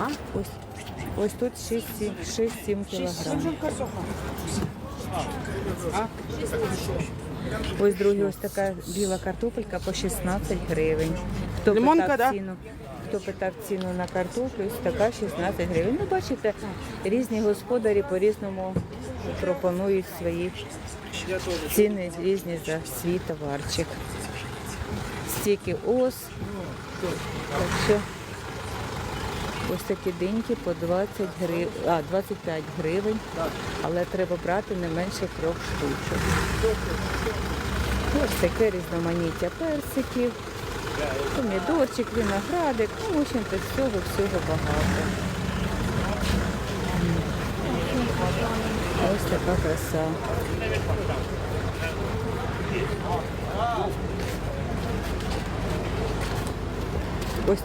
А, ось. Ось тут 6-7 кілограм. Ось другий, ось така біла картопелька по 16 гривень. Хто Лимонка, питав да? ціну, хто питав ціну на картоплю, ось така 16 гривень. Ну, бачите, різні господарі по-різному пропонують свої ціни різні за свій товарчик. Стільки ос. Так що ось такі диньки по 20 гривень, а, 25 гривень, але треба брати не менше трьох штучок. Ось таке різноманіття персиків, помідорчик, виноградик, ну, в общем-то, всього-всього багато. Ось така краса. Ось